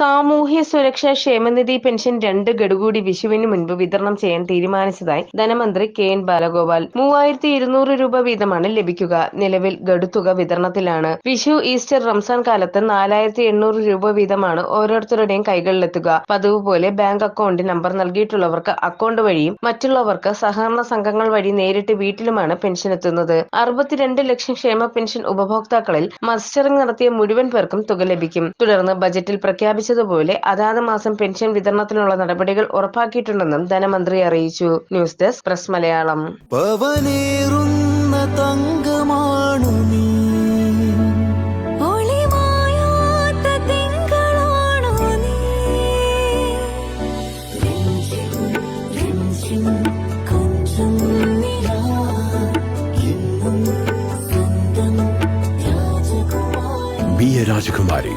സാമൂഹ്യ സുരക്ഷാ ക്ഷേമനിധി പെൻഷൻ രണ്ട് ഗഡുകൂടി വിഷുവിന് മുൻപ് വിതരണം ചെയ്യാൻ തീരുമാനിച്ചതായി ധനമന്ത്രി കെ എൻ ബാലഗോപാൽ. മൂവായിരത്തി ഇരുന്നൂറ് രൂപ വീതമാണ് ലഭിക്കുക. നിലവിൽ ഗഡുത്തുക വിതരണത്തിലാണ്. വിഷു ഈസ്റ്റർ റംസാൻ കാലത്ത് നാലായിരത്തി എണ്ണൂറ് രൂപ വീതമാണ് ഓരോരുത്തരുടെയും കൈകളിലെത്തുക. പതിവ് പോലെ ബാങ്ക് അക്കൗണ്ട് നമ്പർ നൽകിയിട്ടുള്ളവർക്ക് അക്കൗണ്ട് വഴിയും മറ്റുള്ളവർക്ക് സഹകരണ സംഘങ്ങൾ വഴി നേരിട്ട് വീട്ടിലുമാണ് പെൻഷൻ എത്തുന്നത്. അറുപത്തിരണ്ട് ലക്ഷം ക്ഷേമ പെൻഷൻ ഉപഭോക്താക്കളിൽ മസ്റ്ററിംഗ് നടത്തിയ മുഴുവൻ പേർക്കും തുക ലഭിക്കും. തുടർന്ന് ബജറ്റിൽ പ്രഖ്യാപിച്ചതുപോലെ അതാത് മാസം പെൻഷൻ വിതരണത്തിനുള്ള നടപടികൾ ഉറപ്പാക്കിയിട്ടുണ്ടെന്നും ധനമന്ത്രി അറിയിച്ചു. News desk press Malayalam. തങ്കമാണു നീ. Be a Rajakumari.